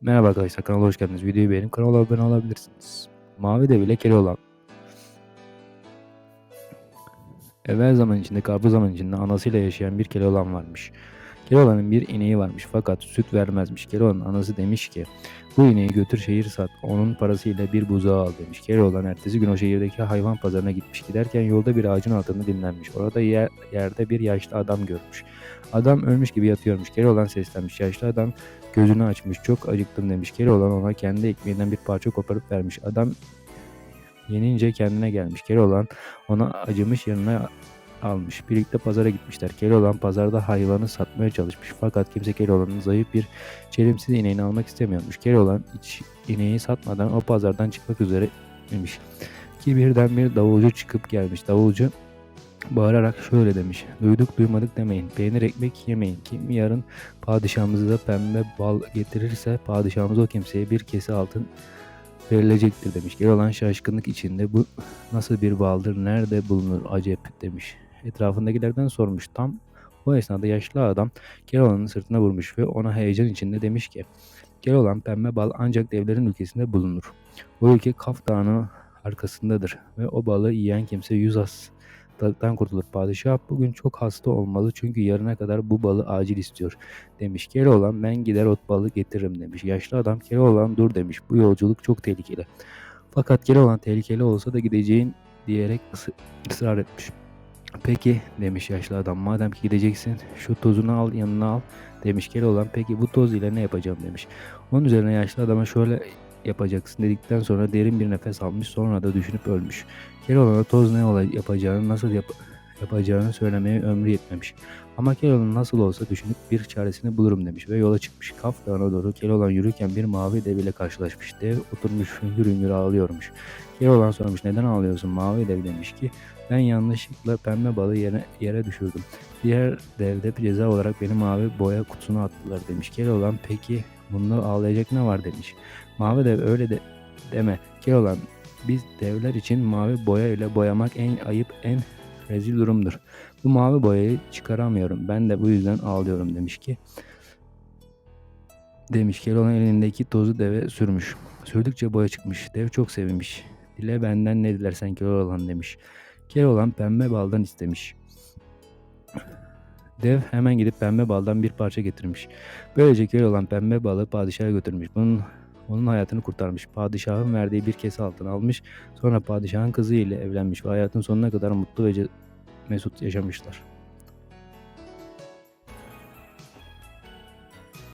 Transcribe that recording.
Merhaba arkadaşlar kanala hoş geldiniz. Videoyu beğenip kanala abone olabilirsiniz. Mavi Dev ile Keloğlan. Evvel zaman içinde, kabur zaman içinde anasıyla yaşayan bir Keloğlan varmış. Keloğlan'ın bir ineği varmış fakat süt vermezmiş. Keloğlan'ın anası demiş ki bu ineği götür şehir sat onun parasıyla bir buzağı al demiş. Keloğlan ertesi gün o şehirdeki hayvan pazarına gitmiş. Giderken yolda bir ağacın altında dinlenmiş. Orada yer, yerde bir yaşlı adam görmüş. Adam ölmüş gibi yatıyormuş. Keloğlan seslenmiş. Yaşlı adam Gözünü açmış. Çok acıktım demiş. Keloğlan ona kendi ekmeğinden bir parça koparıp vermiş. Adam yenince kendine gelmiş. Keloğlan ona acımış yanına almış. Birlikte pazara gitmişler. Keloğlan pazarda hayvanı satmaya çalışmış. Fakat kimse Keloğlan'ın zayıf bir çelimsiz ineğini almak istemiyormuş. Keloğlan iç ineği satmadan o pazardan çıkmak üzere imiş. Ki birden bir davulcu çıkıp gelmiş. Davulcu bağırarak şöyle demiş. Duyduk duymadık demeyin. Peynir ekmek yemeyin. Kim yarın padişahımıza pembe bal getirirse padişahımız o kimseye bir kese altın verilecektir demiş. Keloğlan şaşkınlık içinde bu nasıl bir baldır nerede bulunur acep demiş. Etrafındakilerden sormuş. Tam o esnada yaşlı adam Keloğlan'ın sırtına vurmuş ve ona heyecan içinde demiş ki Keloğlan pembe bal ancak devlerin ülkesinde bulunur. O ülke Kaf Dağı'nın arkasındadır ve o balı yiyen kimse yüz as hastalıktan kurtulur. Padişah bugün çok hasta olmalı çünkü yarına kadar bu balı acil istiyor demiş. Keloğlan ben gider ot balı getiririm demiş. Yaşlı adam Keloğlan dur demiş. Bu yolculuk çok tehlikeli. Fakat Keloğlan tehlikeli olsa da gideceğin diyerek ısrar etmiş. Peki demiş yaşlı adam madem ki gideceksin şu tozunu al yanına al demiş Keloğlan peki bu toz ile ne yapacağım demiş. Onun üzerine yaşlı adama şöyle yapacaksın dedikten sonra derin bir nefes almış sonra da düşünüp ölmüş. Keloğlan'a toz ne yapacağını nasıl yap yapacağını söylemeye ömrü yetmemiş. Ama Keloğlan nasıl olsa düşünüp bir çaresini bulurum demiş ve yola çıkmış. Kaf Dağı'na doğru Keloğlan yürürken bir mavi dev ile karşılaşmış. Dev oturmuş hüngür hüngür ağlıyormuş. Keloğlan sormuş neden ağlıyorsun mavi dev demiş ki ben yanlışlıkla pembe balığı yere, yere düşürdüm. Diğer dev de ceza olarak beni mavi boya kutusuna attılar demiş. Keloğlan peki bunda ağlayacak ne var demiş. Mavi dev öyle de deme. Keloğlan biz devler için mavi boya ile boyamak en ayıp en rezil durumdur. Bu mavi boyayı çıkaramıyorum. Ben de bu yüzden ağlıyorum demiş ki. Demiş Keloğlan elindeki tozu deve sürmüş. Sürdükçe boya çıkmış. Dev çok sevinmiş. Dile benden ne dilersen Keloğlan demiş. Keloğlan pembe baldan istemiş. Dev hemen gidip pembe baldan bir parça getirmiş. Böylece Keloğlan pembe balı padişaha götürmüş. Bunun onun hayatını kurtarmış. Padişahın verdiği bir kese altın almış. Sonra padişahın kızı ile evlenmiş ve hayatın sonuna kadar mutlu ve mesut yaşamışlar.